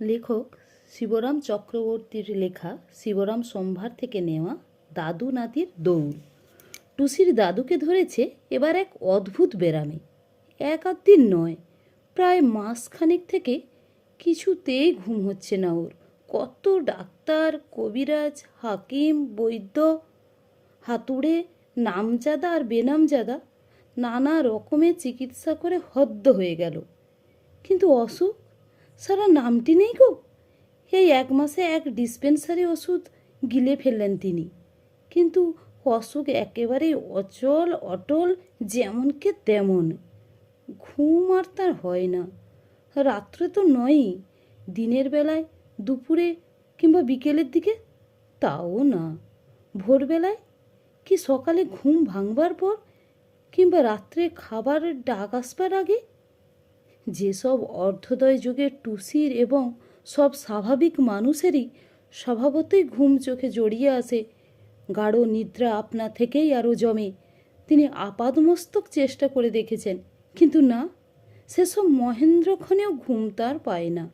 লেখক শিবরাম চক্রবর্তীর লেখা শিবরাম সম্ভার থেকে নেওয়া দাদু নাতির দৌড়। টুসির দাদুকে ধরেছে এবার এক অদ্ভুত বেরামে এক আধ দিন নয়, প্রায় মাসখানেক থেকে কিছুতেই ঘুম হচ্ছে না ওর। কত ডাক্তার, কবিরাজ, হাকিম, বৈদ্য, হাতুড়ে, নামজাদা আর বেনামজাদা নানা রকমের চিকিৎসা করে হদ্দ হয়ে গেল। কিন্তু অসুখ সারা নামটি নেই গো। এই এক মাসে এক ডিসপেন্সারি ওষুধ গিলে ফেললেন তিনি। কিন্তু অসুখ একেবারেই অচল, অটল, যেমনকে তেমন। ঘুম আর তার হয় না। রাত্রে তো নয়ই। দিনের বেলায় দুপুরে কিংবা বিকেলের দিকে? তাও না। ভোরবেলায়? কি সকালে ঘুম ভাঙবার পর? কিংবা রাত্রে খাবারের ডাক আসবার আগে? যেসব অর্ধোদয় যুগের টুসির এবং সব স্বাভাবিক মানুষেরই স্বভাবতই ঘুম চোখে জড়িয়ে আসে, গাঢ় নিদ্রা আপনা থেকেই আরও জমে। তিনি আপাদমস্তক চেষ্টা করে দেখেছেন, কিন্তু না, সেসব মহেন্দ্রক্ষণেও ঘুম তার পায় না।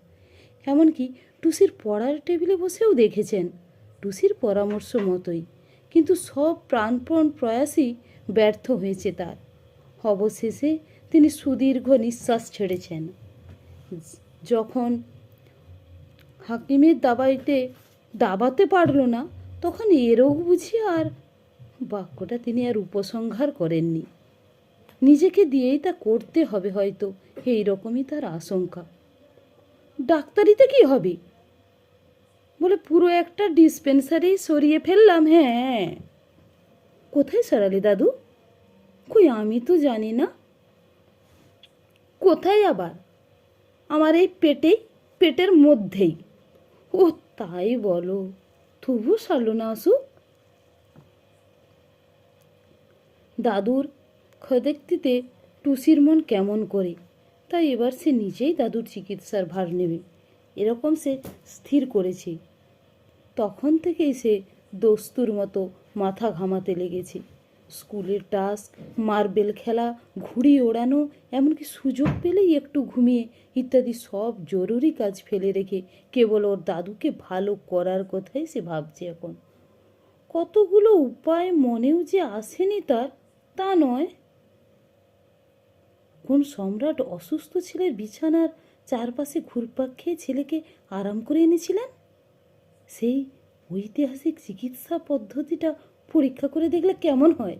এমনকি টুসির পড়ার টেবিলে বসেও দেখেছেন, টুসির পরামর্শ মতোই, কিন্তু সব প্রাণপণ প্রয়াসই ব্যর্থ হয়েছে তার। অবশেষে তিনি সুদীর্ঘ নিঃশ্বাস ছেড়েছেন। যখন হাকিমের দাবাইতে, দাবাতে পারল না, তখন এরও বুঝি আর বাক্যটা তিনি আর উপসংহার করেননি। নিজেকে দিয়েই তা করতে হবে হয়তো, এই রকমই তার আশঙ্কা। ডাক্তারিতে কি হবে? বলে পুরো একটা ডিসপেন্সারি সরিয়ে ফেললাম হ্যাঁ। কোথায় সরালি দাদু? কই আমি তো জানি না। কোথায় আবার? আমার এই পেটেই পেটের মধ্যেই। ও তাই বলো তবু সারলো না অসুখ দাদুর খদেক্তিতে টুসির মন কেমন করে? তাই এবার সে নিজেই দাদুর চিকিৎসার ভার নেবে। এরকম সে স্থির করেছে। তখন থেকেই সে দস্তুর মতো মাথা ঘামাতে লেগেছে। স্কুলের টাস্ক, মার্বেল খেলা, ঘুড়ি ওড়ানো, এমনকি সুযোগ পেলেই একটু ঘুমিয়ে ইত্যাদি সব জরুরি কাজ ফেলে রেখে কেবল ওর দাদুকে ভালো করার কথাই সে ভাবছে এখন। কতগুলো উপায় মনেও যে আসেনি তার, তা নয়। কোন সম্রাট অসুস্থ ছেলের বিছানার চারপাশে ঘুরপাক খেয়ে ছেলেকে আরাম করে এনেছিলেন? সেই ঐতিহাসিক চিকিৎসা পদ্ধতিটা পরীক্ষা করে দেখলে কেমন হয়?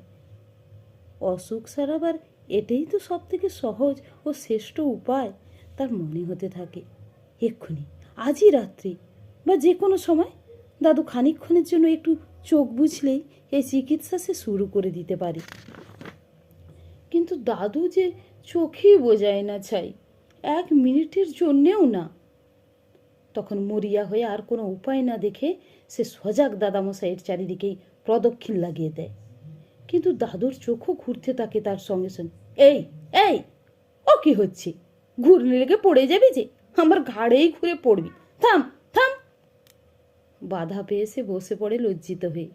অসুখ সারাবার এটাই তো সব থেকে সহজ ও শ্রেষ্ঠ উপায়, তার মনে হতে থাকে। এক্ষুনি, আজই রাত্রি বা যে কোনো সময়। দাদু খানিকক্ষণের জন্য একটু চোখ বুঝলেই এই চিকিৎসা সে শুরু করে দিতে পারে। কিন্তু দাদু যে চোখেই বোঝায় না চাই এক মিনিটের জন্যেও না। তখন মরিয়া হয়ে আর কোনো উপায় না দেখে সে সজাগ দাদামশাইয়ের চারিদিকেই প্রদক্ষিণ লাগিয়ে দেয়। কিন্তু দাদুর চোখও ঘুরতে থাকে তার সঙ্গে সঙ্গে, এই এই, ও কি হচ্ছে? ঘুরলে লেগে পড়ে যাবি যে? আমার ঘাড়েই ঘুরে পড়বি। থাম থাম! বাধা পেয়ে সে বসে পড়ে লজ্জিত হয়ে।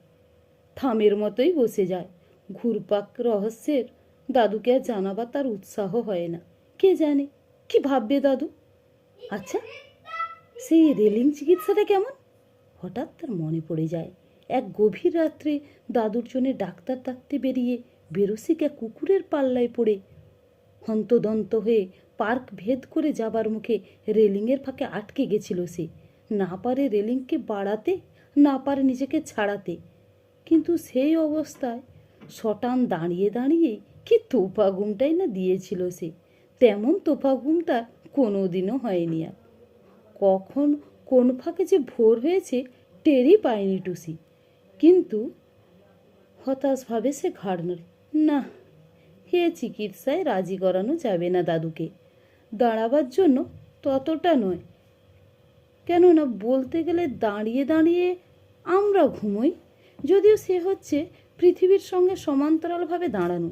থামের মতোই বসে যায়। ঘুরপাক রহস্যের দাদুকে আর জানাবার তার উৎসাহ হয় না। কে জানে? কি ভাববে দাদু? আচ্ছা সেই রেলিং চিকিৎসাটা কেমন? হঠাৎ তার মনে পড়ে যায়। এক গভীর রাত্রে দাদুর জন্য ডাক্তার তাকতে বেরিয়ে বেরসিকা কুকুরের পাল্লায় পড়ে। হন্তদন্ত হয়ে পার্ক ভেদ করে যাবার মুখে রেলিংয়ের ফাঁকে আটকে গেছিল সে। না পারে রেলিংকে বাড়াতে, না পারে নিজেকে ছাড়াতে। কিন্তু সেই অবস্থায় শটান দাঁড়িয়ে দাঁড়িয়েই কি তোপা ঘুমটাই না দিয়েছিল সে। তেমন তোপা ঘুমটা কোনো দিনও হয়নি আর। কখন কোন ফাঁকে যে ভোর হয়েছে টেরই পায়নি টুসি। কিন্তু হতাশভাবে সে ঘাড় না হে চিকিৎসায় রাজি করানো যাবে না দাদুকে। দাঁড়াবার জন্য ততটা নয়। কেননা বলতে গেলে দাঁড়িয়ে দাঁড়িয়ে আমরা ঘুমোই, যদিও সে হচ্ছে পৃথিবীর সঙ্গে সমান্তরালভাবে দাঁড়ানো।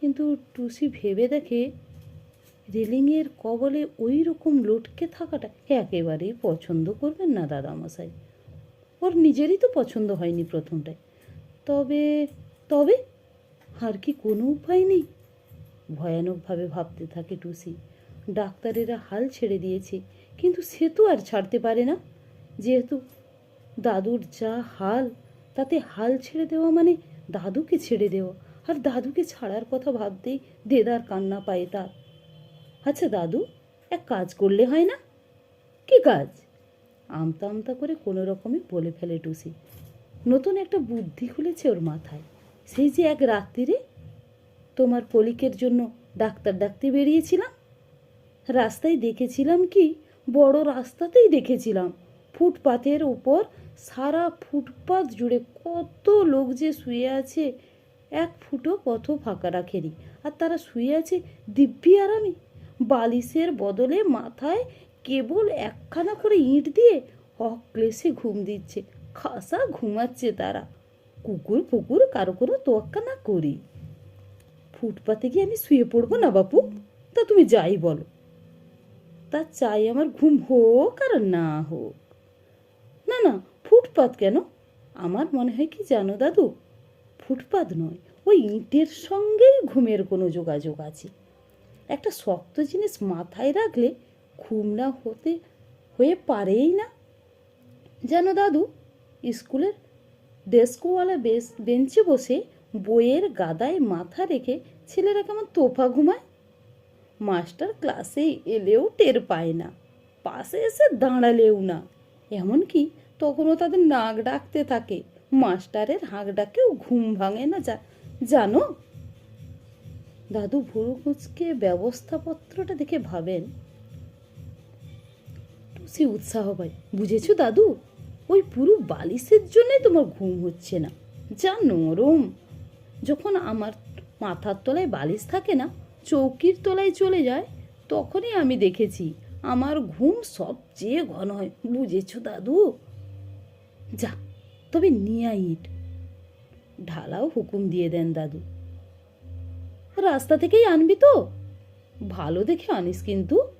কিন্তু টুসি ভেবে দেখে রেলিংয়ের কবলে ওই রকম লটকে থাকাটা একেবারেই পছন্দ করবেন না দাদামশাই ওর নিজেরই তো পছন্দ হয়নি প্রথমটায়। তবে তবে আর কি কোনো উপায় নেই। ভয়ানকভাবে ভাবতে থাকে টুসি। ডাক্তারেরা হাল ছেড়ে দিয়েছে, কিন্তু সে তো আর ছাড়তে পারে না। যেহেতু দাদুর যা হাল, তাতে হাল ছেড়ে দেওয়া মানে দাদুকে ছেড়ে দেওয়া। আর দাদুকে ছাড়ার কথা ভাবতেই দেদার কান্না পায় তার। আচ্ছা দাদু, এক কাজ করলে হয় না? কি কাজ? আমতা আমতা করে কোনো রকমে বলে ফেলে টুসি। নতুন একটা বুদ্ধি খুলেছে ওর মাথায়। সেই যে এক রাত্রিরে তোমার পলিকের জন্য ডাক্তার ডাকতে বেরিয়েছিলাম। রাস্তায় দেখেছিলাম কি, বড় রাস্তাতেই দেখেছিলাম। ফুটপাতের ওপর সারা ফুটপাত জুড়ে কত লোক যে শুয়ে আছে, এক ফুটো পথ ফাঁকা রাখেনি। আর তারা শুয়ে আছে দিব্যি আরামে। বালিশের বদলে মাথায় কেবল একখানা করে ইঁট দিয়ে অক্লেশে ঘুম দিচ্ছে। খাসা ঘুমাচ্ছে তারা। কুকুর ফুকুর কারও কোনো তোয়াক্কা না করি। ফুটপাতে গিয়ে আমি শুয়ে পড়ব না বাপু? তা তুমি যাই বলো। তা চাই আমার ঘুম হোক আর না হোক। না না, ফুটপাত কেন? আমার মনে হয় কি জানো দাদু? ফুটপাত নয় ওই ইঁটের সঙ্গেই ঘুমের কোনো যোগাযোগ আছে। একটা শক্ত জিনিস মাথায় রাখলে ঘুম না হতে, হয়ে পারেই না। যেন দাদু, স্কুলের ডেস্কওয়ালা বেস বেঞ্চে বসে বইয়ের গাদায় মাথা রেখে ছেলেরা কেমন তোফা ঘুমায়? মাস্টার ক্লাসে এলেও টের পায় না, পাশে এসে দাঁড়ালেও না। এমনকি তখনও তাদের নাক ডাকতে থাকে, মাস্টারের হাঁক ডাকেও ঘুম ভাঙে না যা জানো? দাদু ভুরু কুচকে ব্যবস্থাপত্রটা দেখে ভাবেন টুসি উৎসাহ পায়। বুঝেছ দাদু? ওই পুরো বালিশের জন্যই তোমার ঘুম হচ্ছে না। যা নরম। যখন আমার মাথার তলায় বালিশ থাকে না, চৌকির তলায় চলে যায়, তখনই আমি দেখেছি আমার ঘুম সবচেয়ে ঘন হয়। বুঝেছ দাদু? যা, তবে নিয়ে ইট। ঢালাও হুকুম দিয়ে দেন দাদু। রাস্তা থেকেই আনবি তো? ভালো দেখে আনিস কিন্তু।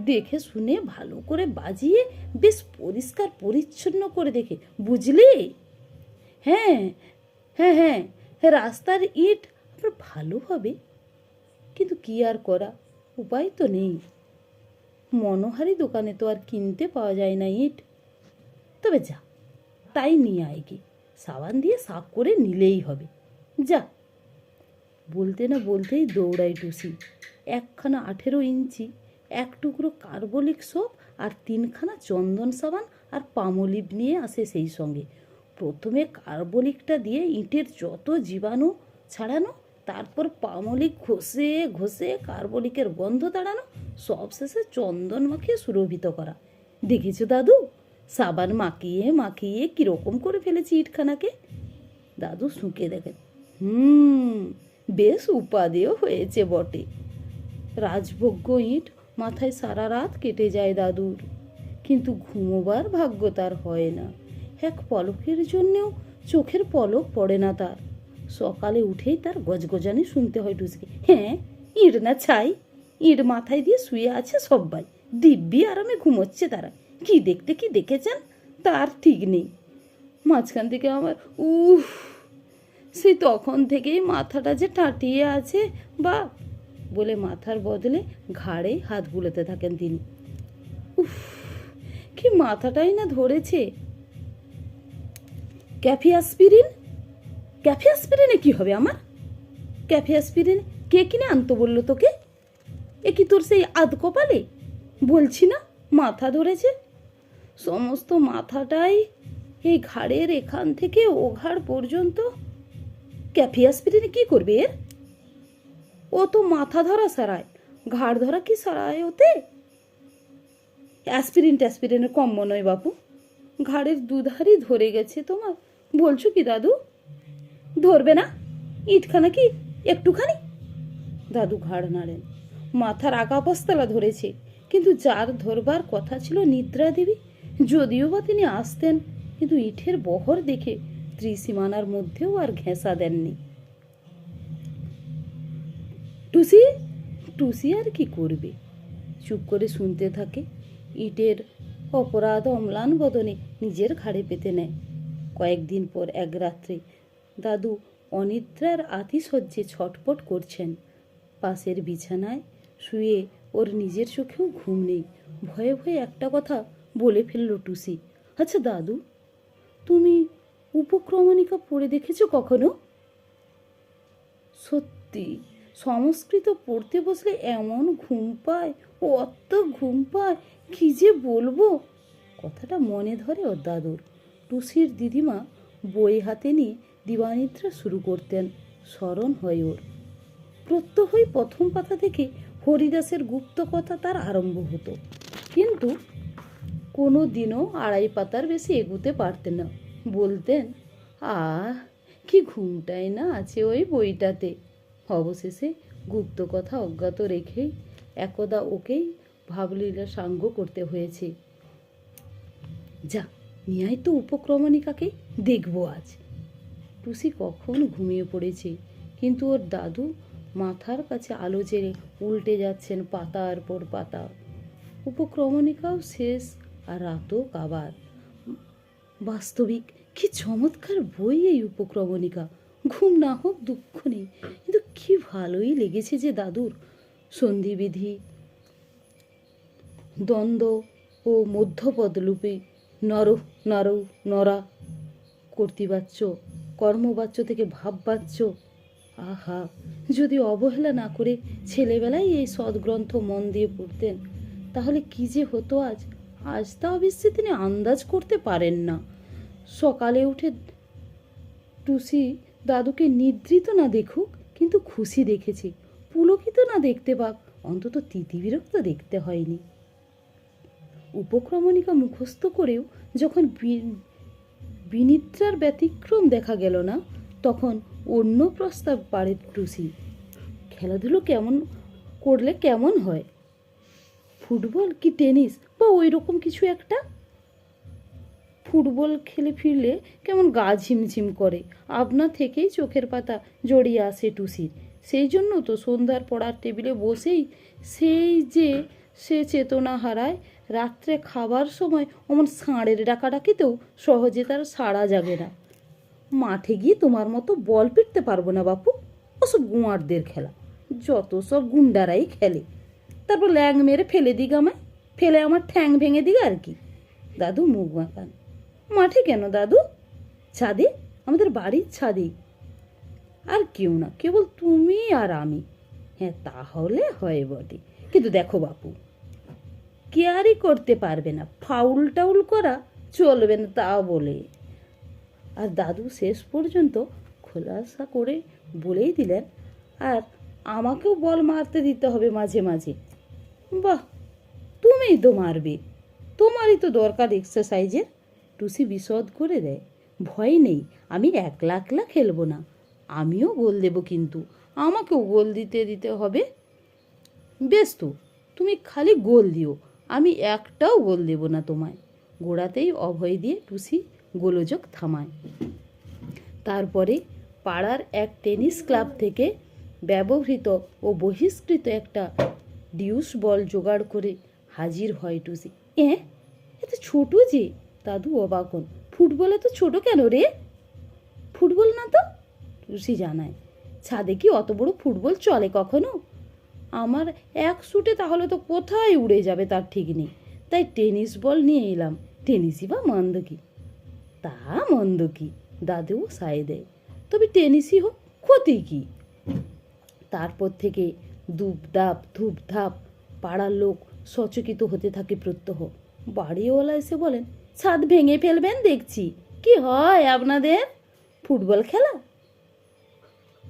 দেখে শুনে ভালো করে বাজিয়ে বেশ পরিষ্কার পরিচ্ছন্ন করে দেখে, বুঝলি? হ্যাঁ হ্যাঁ হ্যাঁ রাস্তার ইট আপনার ভালো হবে। কিন্তু কি আর করা? উপায় তো নেই। মনোহারি দোকানে তো আর কিনতে পাওয়া যায় না ইট। তবে যা, তাই নিয়ে আয় সাবান দিয়ে সাফ করে নিলেই হবে। যা। বলতে না বলতেই দৌড়াই টুসি। একখানা আঠেরো ইঞ্চি এক টুকরো কার্বলিক সোপ আর তিনখানা চন্দন সাবান আর পামলিভ নিয়ে আসে সেই সঙ্গে। প্রথমে কার্বলিকটা দিয়ে ইঁটের যত জীবাণু ছাড়ানো, তারপর পামলিক ঘষে ঘষে কার্বলিকের গন্ধ তাড়ানো সব শেষে চন্দন মাখিয়ে সুরভিত করা। দেখেছ দাদু? সাবান মাখিয়ে মাখিয়ে কীরকম করে ফেলেছি ইটখানাকে? দাদু শুঁকে দেখেন। হুম, বেশ উপাদেয় হয়েছে বটে। রাজভোগ্য ইট মাথায় সারা রাত কেটে যায় দাদুর। কিন্তু ঘুমোবার ভাগ্য তার হয় না। এক পলকের জন্যেও চোখের পলক পড়ে না তার। সকালে উঠেই তার গজগজানি শুনতে হয় টুসকে। হ্যাঁ ইট না ছাই? ইট মাথায় দিয়ে শুয়ে আছে সব্বাই। দিব্যি আরামে ঘুমোচ্ছে তারা। কি দেখতে কি দেখেছেন? তার ঠিক নেই। মাঝখান থেকে আমার উফ সেই তখন থেকেই মাথাটা যে টাটিয়ে আছে বা বলে মাথার বদলে ঘাড়ে হাত বুলোতে থাকেন তিনি। উফ, কি মাথাটাই না ধরেছে। ক্যাফি অ্যাসপিরিন ক্যাফি অ্যাসপিরিনে কি হবে আমার? ক্যাফি অ্যাসপিরিন কে কিনে আনতো বলল তোকে? এ কি তোর সেই আধ কপালে? বলছি না, মাথা ধরেছে? সমস্ত মাথাটাই এই ঘাড়ের এখান থেকে ও ঘাড় পর্যন্ত? ক্যাফি অ্যাসপিরিনে কি করবে এর? ও তো মাথা ধরা সারায়, ঘাড় ধরা কি সারায় ওতে? অ্যাসপিরিন ট্যাসপিরিনের কম মনে হয় বাপু। ঘাড়ের দুধারই ধরে গেছে তোমার। বলছো কি দাদু? ধরবে না? ইটখানা কি? একটুখানি? দাদু ঘাড় নাড়েন। মাথার আগা পস্তলা ধরেছে, কিন্তু যার ধরবার কথা ছিল নিদ্রা দেবী, যদিও বা তিনি আসতেন, কিন্তু ইটের বহর দেখে ত্রিসীমানার মধ্যেও আর ঘেঁষা দেননি। টুসি টুসি আর কি করবে? চুপ করে শুনতে থাকে। ইটের অপরাধ অম্লান বদনে নিজের ঘাড়ে পেতে নেয়। কয়েকদিন পর এক রাত্রে দাদু অনিদ্রার আতিশয্যে ছটপট করছেন। পাশের বিছানায় শুয়ে ওর নিজের চোখেও ঘুম নেই। ভয়ে ভয়ে একটা কথা বলে ফেলল টুসি। আচ্ছা দাদু, তুমি উপক্রমণিকা পড়ে দেখেছ কখনো? সত্যি সংস্কৃত পড়তে বসলে এমন ঘুম পায়, ও অত ঘুম পায়, কি যে বলব? কথাটা মনে ধরে ওর দাদুর। টুসির দিদিমা বই হাতে নিয়ে দিবানিদ্রা শুরু করতেন, স্মরণ হয় ওর। প্রত্যহই প্রথম পাতা থেকে হরিদাসের গুপ্ত কথা তার আরম্ভ হতো। কিন্তু কোনো দিনও আড়াই পাতার বেশি এগুতে পারতেন না। বলতেন, আহ, কি ঘুমটাই না আছে ওই বইটাতে। অবশেষে গুপ্ত কথা অজ্ঞাত রেখেই একদা ওকেই ভাবলীলা সাঙ্গ করতে হয়েছে। যা নিয়াই তো উপক্রমণিকাকে দেখব আজ। টুসি কখন ঘুমিয়ে পড়েছে, কিন্তু ওর দাদু মাথার কাছে আলো জেরে উল্টে যাচ্ছেন পাতার পর পাতা। উপক্রমণিকাও শেষ আর রাতও কাবার। বাস্তবিক, কি চমৎকার বই এই উপক্রমণিকা! ঘুম না হোক, দুঃখ নেই। কিন্তু কি ভালোই লেগেছে যে দাদুর সন্ধিবিধি, দ্বন্দ্ব ও মধ্যপদলূপে নর নর নরা কর্তৃবাচ্য, কর্মবাচ্য থেকে ভাববাচ্য। আহা, যদি অবহেলা না করে ছেলেবেলায় এই সদ্গ্রন্থ মন দিয়ে পড়তেন, তাহলে কি যে হতো আজ? আজ তা অবশ্যই তিনি আন্দাজ করতে পারেন না। সকালে উঠে টুসি দাদুকে নিদ্রিত না দেখুক, কিন্তু খুশি দেখেছি। পুলকিত না দেখতে পাক, অন্তত তিতিবিরক্ত দেখতে হয়নি। উপক্রমণিকা মুখস্থ করেও যখন বিনিদ্রার ব্যতিক্রম দেখা গেল না, তখন অন্য প্রস্তাব পারে টুসি। খেলাধুলো কেমন করলে কেমন হয়? ফুটবল কি টেনিস বা ওই রকম কিছু একটা? ফুটবল খেলে ফিরলে কেমন গা ঝিমঝিম করে। আপনা থেকেই চোখের পাতা জড়িয়ে আসে টুসির। সেই জন্য তো সন্ধ্যার পড়ার টেবিলে বসেই সেই যে সে চেতনা হারায়, রাত্রে খাবার সময় অমন ষাঁড়ের ডাকাডাকিতেও সহজে তার সাড়া জাগে না। মাঠে গিয়ে তোমার মতো বল পিটতে পারব না বাপু, ওসব গুঁয়ারদের খেলা। যত সব গুন্ডারাই খেলে। তারপর ল্যাং মেরে ফেলে দিক আমায়, ফেলে আমার ঠ্যাং ভেঙে দিক আর কি। দাদু মুখ বাঁকান। মাঠে কেন, দাদু? ছাদে? আমাদের বাড়ির ছাদে। আর কেউ না, কেবল তুমি আর আমি। হ্যাঁ তাহলে হয় বটে। কিন্তু দেখো বাপু, কেয়ারই করতে পারবে না। ফাউল টাউল করা চলবে না তা বলে। আর দাদু শেষ পর্যন্ত খোলাসা করে বলেই দিলেন, আর আমাকেও বল মারতে দিতে হবে মাঝে মাঝে। বাহ, তুমিই তো মারবে। তোমারই তো দরকার এক্সারসাইজের টুসি বিশদ করে দেয়, ভয় নেই, আমি একলা একলা খেলব না। আমিও গোল দেব কিন্তু, আমাকেও গোল দিতে দিতে হবে। বেশ তো, তুমি খালি গোল দিও, আমি একটাও গোল দেব না তোমায়। গোড়াতেই অভয় দিয়ে টুসি গোলযোগ থামায়। তারপরে পাড়ার এক টেনিস ক্লাব থেকে ব্যবহৃত ও বহিষ্কৃত একটা ডিউস বল জোগাড় করে হাজির হয় টুসি। এ এত ছোট যে দাদু অবাক ফুটবল এত ছোট কেন রে? ফুটবল না তো? টুসি জানায়। ছাদে কি অত বড় ফুটবল চলে কখনো? আমার এক শুটে তাহলে তো কোথায় উড়ে যাবে তার ঠিক নেই। তাই টেনিস বল নিয়ে এলাম। টেনিসই বা মন্দ কি? তা মন্দ কি? দাদুও সায় দেয়। তবে টেনিসই হোক, ক্ষতি কি? তারপর থেকে ধূপধাপ ধূপধাপ, পাড়ার লোক সচকিত হতে থাকে প্রত্যহ। বাড়িওয়ালা এসে বলেন ছাদ ভেঙে ফেলবেন দেখছি। কি হয় আপনাদের? ফুটবল খেলা?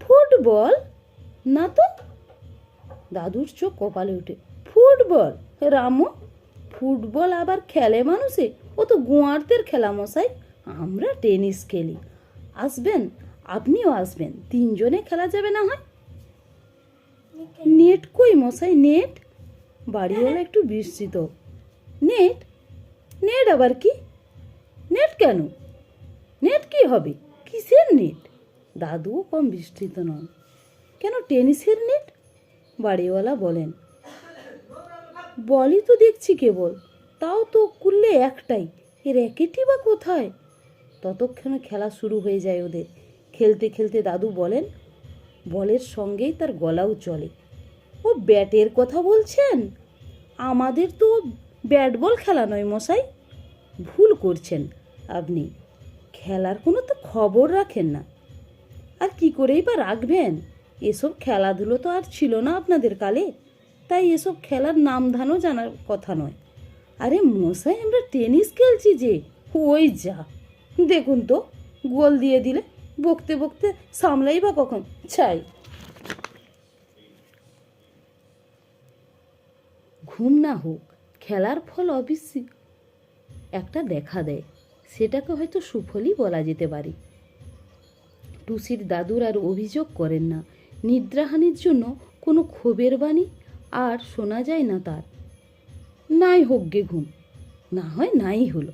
ফুটবল? না তো? দাদুর চোখ কপালে ওঠে ফুটবল? রামু? ফুটবল আবার খেলে মানুষে? ও তো গোয়ারদের খেলা মশাই। আমরা টেনিস খেলি। আসবেন? আপনিও আসবেন। তিনজনে খেলা যাবে না হয়? নেট কই মশাই? নেট? বাড়িওয়ালা একটু বিস্মিত। নেট? নেট আবার কি? নেট কেন? নেট কি হবে? কিসের নেট? দাদুও কম বিস্তৃত নন কেন টেনিসের নেট? বাড়িওয়ালা বলেন। বলই তো দেখছি কেবল। তাও তো কুললে একটাই। এর র্যাকেটই বা কোথায়? ততক্ষণে খেলা শুরু হয়ে যায় ওদের। খেলতে খেলতে দাদু বলেন, বলের সঙ্গেই তার গলাও চলে। ও ব্যাটের কথা বলছেন? আমাদের তো ব্যাট বল খেলা নয় মশাই। ভুল করছেন আপনি। খেলার কোনো তো খবর রাখেন না। আর কি করেই বা রাখবেন? এসব খেলাধুলো তো আর ছিল না আপনাদের কালে। তাই এসব খেলার নাম ধানও জানার কথা নয়। আরে মশাই, আমরা টেনিস খেলছি যে। ওই যা। দেখুন তো, গোল দিয়ে দিলে বকতে বকতে সামলাই বা কখন? চাই ঘুম না হোক। খেলার ফল অবশ্যই একটা দেখা দেয়, সেটাকে হয়তো সুফলই বলা যেতে পারে। টুসির দাদুর আর অভিযোগ করেন না, নিদ্রাহানির জন্য কোনো ক্ষোভের বাণী আর শোনা যায় না তার। নাই হোক গে ঘুম, না হয় নাই হলো,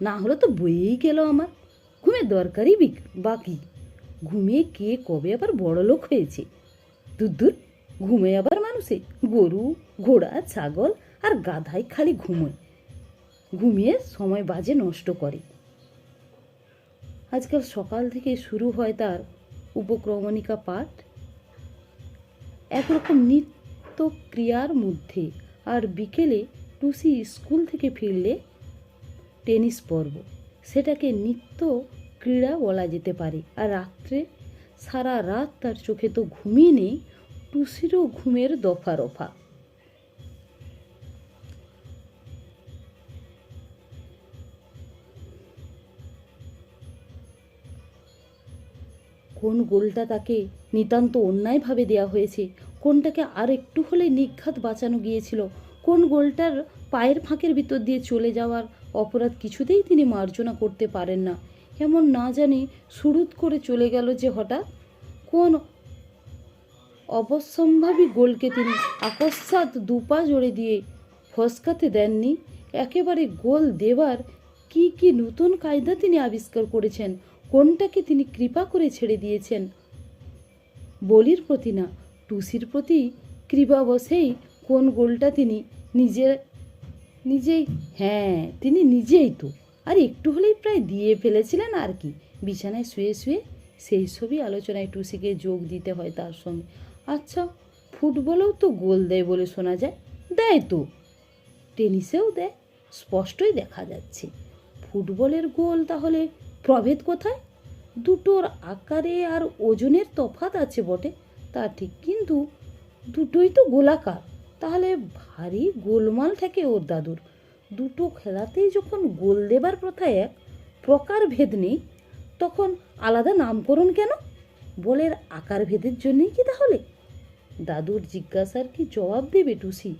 না হলো তো বইয়েই গেল আমার। ঘুমের দরকারই বিক- বাকি। ঘুমিয়ে কে কবে আবার বড় লোক হয়েছে? দূর দূর, ঘুমে আবার মানুষে, গরু, ঘোড়া, ছাগল আর গাধায় খালি ঘুমোয়। ঘুমিয়ে সময় বাজে নষ্ট করে। আজকাল সকাল থেকে শুরু হয় তার উপক্রমণিকা পাঠ। একরকম নিত্য ক্রিয়ার মধ্যে আর বিকেলে টুসি স্কুল থেকে ফিরলে টেনিস পর্ব। সেটাকে নিত্য ক্রীড়া বলা যেতে পারে। আর রাত্রে সারা রাত তার চোখে তো ঘুমিয়ে নেই, টুসিরও ঘুমের দফা রফা কোন গোলটা তাকে নিতান্ত অন্যায়ভাবে দেয়া হয়েছে, কোনটাকে আর একটু হলে নিঘাত বাঁচানো গিয়েছিল, কোন গোলটার পায়ের ফাঁকের ভিতর দিয়ে চলে যাওয়ার অপরাধ কিছুতেই তিনি মার্জনা করতে পারেন না। এমন না জানি সুরুত করে চলে গেল যে হঠাৎ কোন অবশ্যম্ভাবী গোলকে তিনি আকস্মাৎ দুপা জোড়ে দিয়ে ফসকাতে দেননি। একেবারে গোল দেবার কি কি নতুন কায়দা তিনি আবিষ্কার করেছেন কোনটাকে তিনি কৃপা করে ছেড়ে দিয়েছেন? বলির প্রতি না, টুসির প্রতি কৃপা বসেই কোন গোলটা তিনি নিজে, নিজেই হ্যাঁ তিনি নিজেই তো। আর একটু হলেই প্রায় দিয়ে ফেলেছিলেন আর কি। বিছানায় শুয়ে শুয়ে সেই সবই আলোচনায় টুসিকে যোগ দিতে হয় তার সঙ্গে। আচ্ছা ফুটবলেও তো গোল দেয় বলে শোনা যায়। দেয় তো। টেনিসেও দেয়, স্পষ্টই দেখা যাচ্ছে। ফুটবলের গোল তাহলে প্রভেদ কোথায়? দুটোর আকারে আর ওজনের তফাত আছে বটে, তা ঠিক কিন্তু দুটোই তো গোলাকার। তাহলে ভারী গোলমাল থাকে ওর দাদুর। দুটো খেলাতেই যখন গোল দেবার প্রথা এক, প্রকার ভেদ নেই। তখন আলাদা নামকরণ কেন? বলের আকার ভেদের জন্যই কি তাহলে? দাদুর জিজ্ঞাসার কি জবাব দেবে টুসি?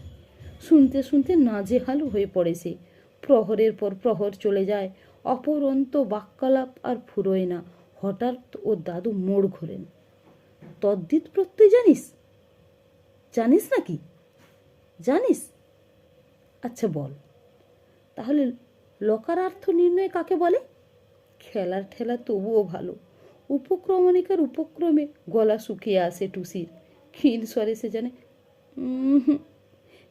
শুনতে শুনতে নাজেহাল হয়ে পড়ে সে। প্রহরের পর প্রহর চলে যায় অপরন্ত বাক্যালাপ আর ফুরোয় না। হঠাৎ ওর দাদু মোড় ঘোরেন। তদ্দিত প্রত্যয় জানিস? জানিস নাকি? জানিস? আচ্ছা বল। তাহলে লকারার্থ নির্ণয় কাকে বলে? খেলার ঠেলা তবুও ভালো। উপক্রমণিকার উপক্রমে গলা শুকিয়ে আসে টুসির। ক্ষীণ স্বরে সে জানে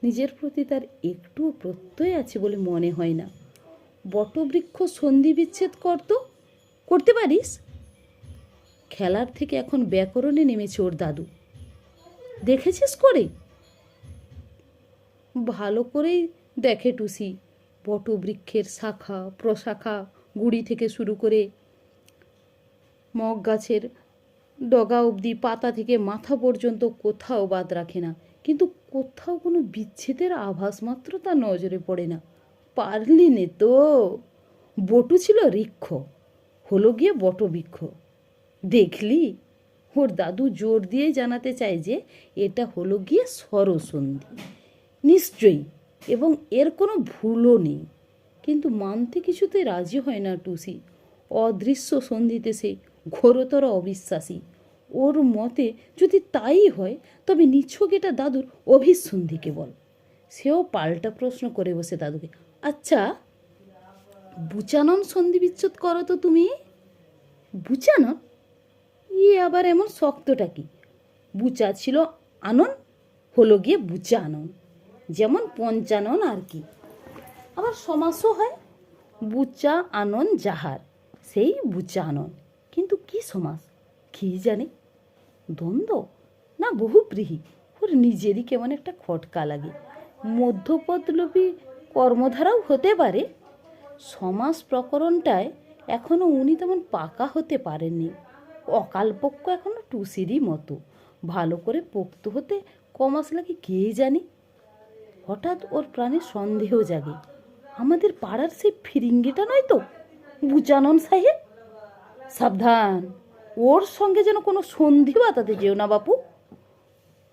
নিজের প্রতি তার একটুও প্রত্যয় আছে বলে মনে হয় না। বটবৃক্ষ সন্ধি বিচ্ছেদ করতো করতে পারিস? খেলার থেকে এখন ব্যাকরণে নেমেছে ওর দাদু। দেখেছিস করে? ভালো করেই দেখে টুসি। বটবৃক্ষের শাখা, প্রশাখা, গুড়ি থেকে শুরু করে মগ গাছের ডগা অবধি পাতা থেকে মাথা পর্যন্ত কোথাও বাদ রাখে না। কিন্তু কোথাও কোনো বিচ্ছেদের আভাস মাত্র তার নজরে পড়ে না। পারলি নে তো। বটু ছিল রিক্ষ, হলো গিয়ে বটবৃক্ষ। দেখলি, ওর দাদু জোর দিয়ে জানাতে চায় যে এটা হলো গিয়ে স্বরসন্ধি। নিশ্চয়ই, এবং এর কোনো ভুলও নেই। কিন্তু মানতে কিছুতে রাজি হয় না টুসি। অদৃশ্য সন্ধিতে সে ঘোরতর অবিশ্বাসী। ওর মতে যদি তাই হয়, তবে নিছক এটা দাদুর অভিসন্ধিকে বল। সেও পাল্টা প্রশ্ন করে বসে দাদুকে আচ্ছা বুচানন সন্ধি বিচ্ছেদ করো তো তুমি। বুচানন? ইয়ে আবার এমন শক্তটা কি? বুচা ছিল আনন, হলো গিয়ে বুচা আনন যেমন পঞ্চানন আর কি। আবার সমাসও হয়, বুচা আনন যাহার, সেই বুচা আনন কিন্তু কি সমাস? কি জানে? দ্বন্দ্ব? না বহুব্রীহি ওর নিজেরই কেমন একটা খটকা লাগে। মধ্যপদলোপী কর্মধারাও হতে পারে। সমাজ প্রকরণটায় এখনও উনি তেমন পাকা হতে পারেননি। অকালপক্ষ এখনও টুসিরই মতো। ভালো করে পোক্ত হতে কমাস লাগে কে জানে? হঠাৎ ওর প্রাণে সন্দেহ জাগে। আমাদের পাড়ার সেই ফিরিঙ্গিটা নয় তো, বুচানন সাহেব? সাবধান, ওর সঙ্গে যেন কোনো সন্ধি বাতাতে যেও না বাপু।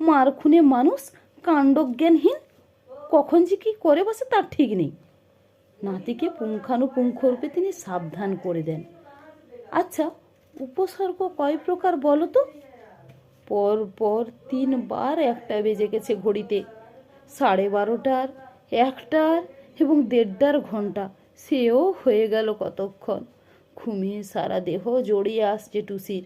মার খুনে মানুষ কাণ্ডজ্ঞানহীন কখন যে কী করে বসে তার ঠিক নেই। নাতিকে পুঙ্খানুপুঙ্খ রূপে তিনি সাবধান করে দেন। আচ্ছা উপসর্গ কয় প্রকার বলো তো? পর পর তিনবার একটা বেজে গেছে ঘড়িতে। সাড়ে বারোটার, একটার এবং দেড়টার ঘণ্টা। সেও হয়ে গেল কতক্ষণ। ঘুমিয়ে সারা দেহ জড়িয়ে আসছে টুসির।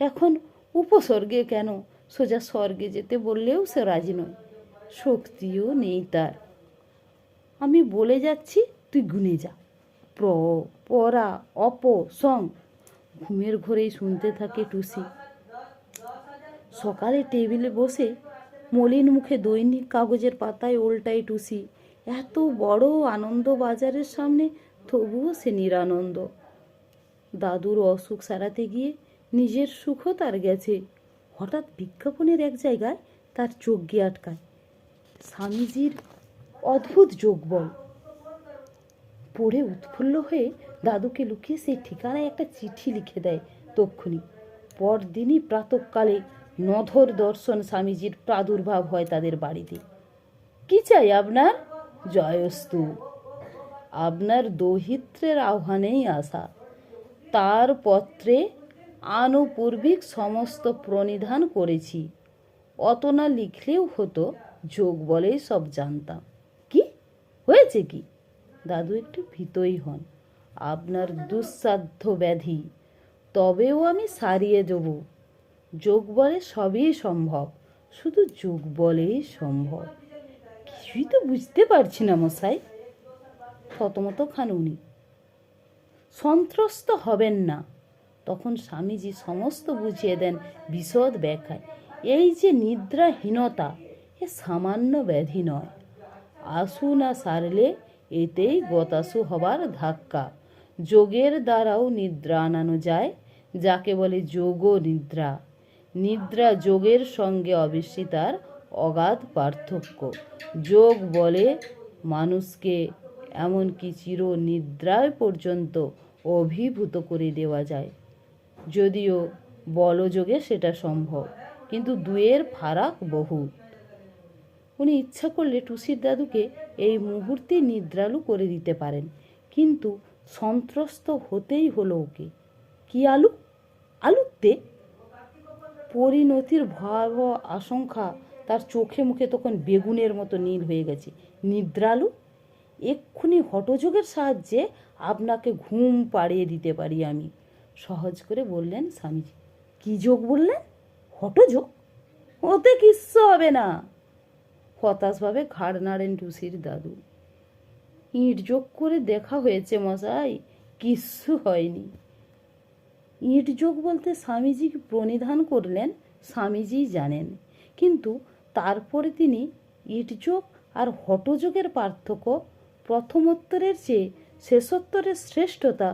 এখন উপসর্গে কেন? সোজা স্বর্গে যেতে বললেও সে রাজি নয়। শক্তিও নেই তার। আমি বলে যাচ্ছি, তুই গুনে যা। প্র, পরা, অপ, সং। ঘুমের ঘরেই শুনতে থাকে টুসি। সকালে টেবিলে বসে মলিন মুখে দৈনিক কাগজের পাতায় উল্টাই টুসি। এত বড় আনন্দ বাজারের সামনে, তবুও সে নিরানন্দ। দাদুর অসুখ সারাতে গিয়ে নিজের সুখও তার গেছে। হঠাৎ বিজ্ঞাপনের এক জায়গায় তার চোখ গিয়ে আটকায়। স্বামীজির অদ্ভুত যোগবল। পড়ে উৎফুল্ল হয়ে দাদুকে লুকিয়ে সেই ঠিকানায় একটা চিঠি লিখে দেয় তক্ষুনি। পরদিনই প্রাতকালে নধর দর্শন স্বামীজির প্রাদুর্ভাব হয় তাদের বাড়িতে। কি চাই আপনার? জয়স্তু। আপনার দৌহিত্রের আহ্বানেই আসা তার পত্রে আনুপূর্বিক সমস্ত প্রণিধান করেছি। অত না লিখলেও হতো যোগ বলেই সব জানতাম। কি? হয়েছে কি? দাদু একটু ভীতই হন। আপনার দুঃসাধ্য ব্যাধি, তবেও আমি সারিয়ে দেব। যোগ বলে সবই সম্ভব, শুধু যোগ বলেই সম্ভব। কিছুই তো বুঝতে পারছি না মশাই। থতমত খান উনি। সন্ত্রস্ত হবেন না। তখন স্বামীজি সমস্ত বুঝিয়ে দেন বিশদ ব্যাখ্যায়। এই যে নিদ্রাহীনতা এ সামান্য ব্যাধি নয়। আসু না সারলে এতেই গতাসু হবার ধাক্কা। যোগের দ্বারাও নিদ্রা আনানো যায়, যাকে বলে যোগ নিদ্রা। নিদ্রা যোগের সঙ্গে অবশ্যই তার অগাধ পার্থক্য। যোগ বলে মানুষকে এমনকি চির নিদ্রায় পর্যন্ত অভিভূত করে দেওয়া যায়। যদিও বলযোগে সেটা সম্ভব, কিন্তু দুয়ের ফারাক বহু। উনি ইচ্ছা করলে টুসির দাদুকে এই মুহূর্তে নিদ্রালু করে দিতে পারেন। কিন্তু সন্ত্রস্ত হতেই হলো ওকে। কি আলু? আলুতে? পরিণতির ভয়াবহ আশঙ্কা তার চোখে মুখে তখন বেগুনের মতো নীল হয়ে গেছে। নিদ্রালু? এক্ষুনি হটযোগের সাহায্যে আপনাকে ঘুম পাড়িয়ে দিতে পারি আমি। সহজ করে বললেন স্বামীজি। কী যোগ বললেন? হটযোগ? ওতে কিচ্ছু হবে না। হতাশভাবে ঘাড় নাড়েন টুসির দাদু। ইঁট যোগ করে দেখা হয়েছে মশাই, কিচ্ছু হয়নি। ইঁট যোগ বলতে স্বামীজি প্রণিধান করলেন স্বামীজিই জানেন। কিন্তু তারপরে তিনি ইট যোগ আর হটযোগের পার্থক্য, প্রথমোত্তরের চেয়ে শেষোত্তরের শ্রেষ্ঠতা,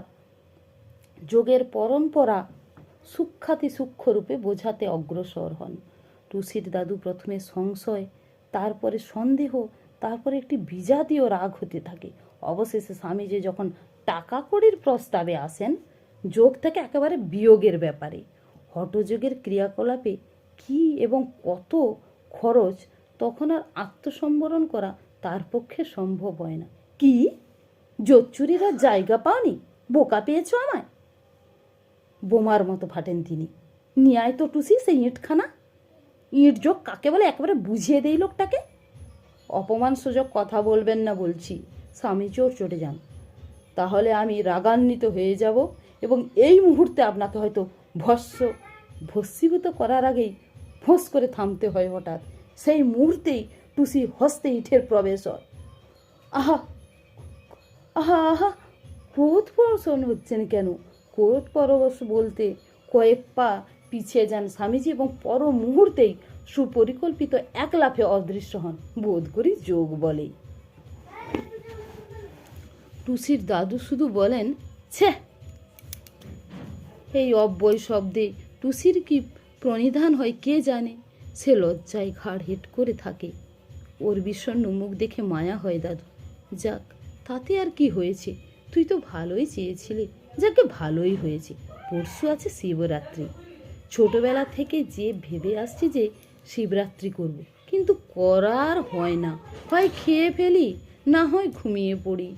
যোগের পরম্পরা সূক্ষাতি সূক্ষ্মরূপে বোঝাতে অগ্রসর হন। টুসির দাদু প্রথমে সংশয় তারপরে সন্দেহ, তারপরে একটি বিজাতীয় রাগ হতে থাকে। অবশেষে স্বামীজি যখন টাকা কড়ির প্রস্তাবে আসেন, যোগ থেকে একেবারে বিয়োগের ব্যাপারে। হটযোগের ক্রিয়াকলাপে কি এবং কত খরচ তখন আর আত্মসম্বরণ করা তার পক্ষে সম্ভব হয় না। কি? জোচ্চুরির জায়গা পাওনি? বোকা পেয়েছ আমায়? বোমার মতো ফাটেন তিনি। নিয়ায় তো টুসি সেই ইঁটখানা। ইঁট যোগ কাকে বলে? একেবারে বুঝিয়ে দেই লোকটাকে। অপমান সুযোগ কথা বলবেন না বলছি, স্বামী চোর চটে যান। তাহলে আমি রাগান্বিত হয়ে যাব এবং এই মুহূর্তে আপনাকে হয়তো ভস্য, ভস্মীভূত করার আগেই ফোঁস করে থামতে হয় হঠাৎ। সেই মুহূর্তেই টুসি হস্তে ইটের প্রবেশ হয়। আহা! আহা আহা! ক্রোধ পরশন হচ্ছেন কেন? ক্রোধ পরবশ বলতে কয়েক পা পিছিয়ে যান স্বামীজি এবং পর মুহূর্তেই সুপরিকল্পিত এক লাফে অদৃশ্য হন। বোধ করি যোগ বলে টুসির দাদু শুধু বলেন, ছে! এই অব্যয় শব্দে টুসির কি প্রণিধান হয় কে জানে? সে লজ্জায় ঘাড় হেট করে থাকে। ওর বিষণ্ণ মুখ দেখে মায়া হয় দাদু। যাক, তাতে আর কি হয়েছে? তুই তো ভালোই চেয়েছিলি। যাকে ভালোই হয়েছে। পরশু আছে শিবরাত্রি। ছোটবেলা থেকে যে ভেবে আসছি যে শিবরাত্রি করব, কিন্তু করার হয় না। হয় খেয়ে ফেলি, না হয় ঘুমিয়ে পড়ি।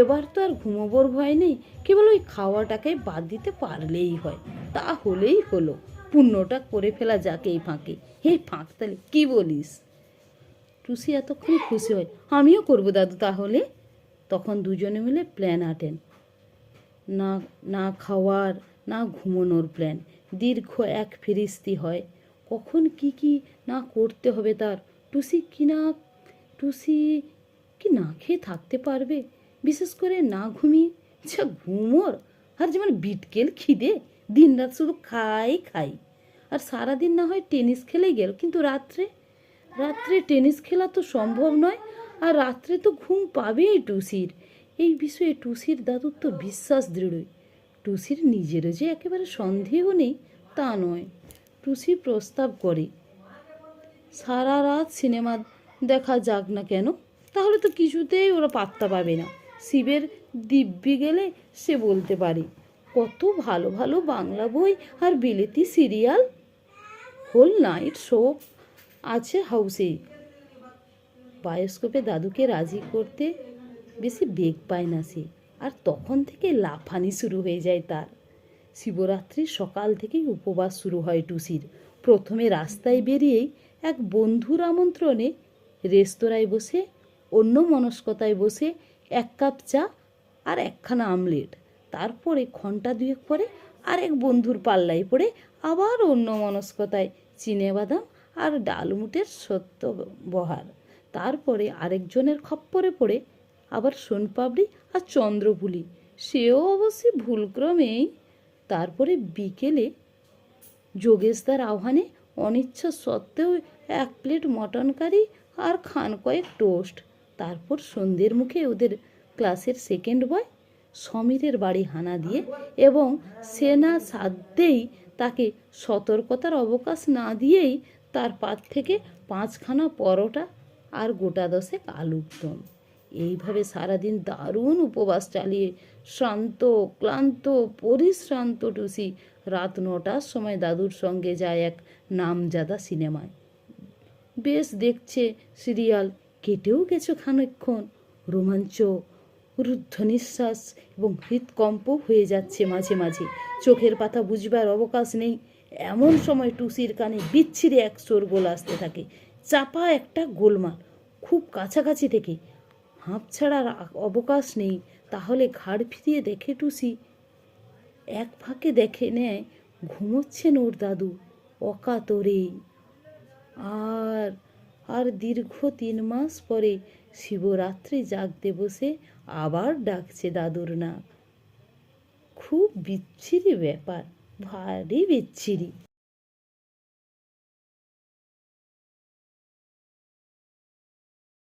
এবার তো আর ঘুমোবর ভয় নেই, কেবল ওই খাওয়াটাকে বাদ দিতে পারলেই হয়। তা হলেই হলো, পুণ্যটা করে ফেলা যাকে এই ফাঁকে। হে ফাঁক তাহলে কী বলিস? টুসি এতক্ষণ খুশি হয়, আমিও করব দাদু তাহলে? তখন দুজনে মিলে প্ল্যান আটেন। না না খাওয়ার, না ঘুমানোর প্ল্যান। দীর্ঘ এক ফিরিস্তি হয়। কখন কি কি না করতে হবে তার? টুসি কি না, টুসি কি না খেয়ে থাকতে পারবে? বিশেষ করে না ঘুমিয়ে? যা ঘুমোর! আর যেমন বিটকেল খিদে দিন রাত শুধু খাই খাই। আর সারাদিন না হয় টেনিস খেলেই গেল। কিন্তু রাত্রে? রাত্রে টেনিস খেলা তো সম্ভব নয়। আর রাত্রে তো ঘুম পাবেই টুসির। এই বিষয়ে টুসির দাদুর তো বিশ্বাস দৃঢ়ই। টুসির নিজেরও যে একেবারে সন্দেহ নেই তা নয়। টুসি প্রস্তাব করে, সারা রাত সিনেমা দেখা যাক না কেন? তাহলে তো কিছুতেই ওরা পাত্তা পাবে না। শিবের দিব্যি গেলে সে বলতে পারে, কত ভালো ভালো বাংলা বই আর বিলেতি সিরিয়াল? হোল নাইট শো আছে হাউসে। বায়োস্কোপে দাদুকে রাজি করতে বেশি বেগ পায় না সে। আর তখন থেকে লাফানি শুরু হয়ে যায় তার। শিবরাত্রির সকাল থেকেই উপবাস শুরু হয় টুসির। প্রথমে রাস্তায় বেরিয়েই এক বন্ধুর আমন্ত্রণে রেস্তোরাঁয় বসে, অন্য মনস্কতায় বসে এক কাপ চা আর একখানা আমলেট। তারপরে ঘণ্টা দুয়েক পরে আরেক বন্ধুর পাল্লায় পড়ে আবার অন্য মনস্কতায় চিনেবাদাম আর ডালমুটের সত্য বহার তারপরে আরেকজনের খপ্পরে পড়ে আবার সোনপাপড়ি আর চন্দ্রপুলি। সেও অবশ্যই ভুলক্রমেই তারপরে বিকেলে যোগেশদার আহ্বানে অনিচ্ছা সত্ত্বেও এক প্লেট মটন কারি আর খান কয়েক টোস্ট। তারপর সন্ধ্যের মুখে ওদের ক্লাসের সেকেন্ড বয় সমীরের বাড়ি হানা দিয়ে এবং সে না সাধ্যেই তাকে সতর্কতার অবকাশ না দিয়েই তার পাত থেকে পাঁচখানা পরোটা আর গোটা দশেক আলুর দম এইভাবে সারাদিন দারুণ উপবাস চালিয়ে শ্রান্ত ক্লান্ত, পরিশ্রান্ত টুসি রাত নটার সময় দাদুর সঙ্গে যায় এক নামজাদা সিনেমায়। বেশ দেখছে সিরিয়াল, কেটেও গেছে খানিকক্ষণ। রোমাঞ্চ রুদ্ধ নিঃশ্বাস এবং হৃদকম্প হয়ে যাচ্ছে মাঝে মাঝে। চোখের পাতা বুঝবার অবকাশ নেই। এমন সময় টুসির কানে বিচ্ছিরি এক শোরগোল আসতে থাকে। চাপা একটা গোলমাল, খুব কাছাকাছি থেকে হাঁপ ছাড়ার অবকাশ নেই, তাহলে ঘাড় ফিরিয়ে দেখে টুসি। এক ফাঁকে দেখে নেয় ঘুমোচ্ছেন ওর দাদু অকাতরেই আর আর দীর্ঘ তিন মাস পরে শিবরাত্রি জাগতে বসে আবার ডাকছে দাদুর নাক। খুব বিচ্ছিরি ব্যাপার, ভারী বিচ্ছিরি।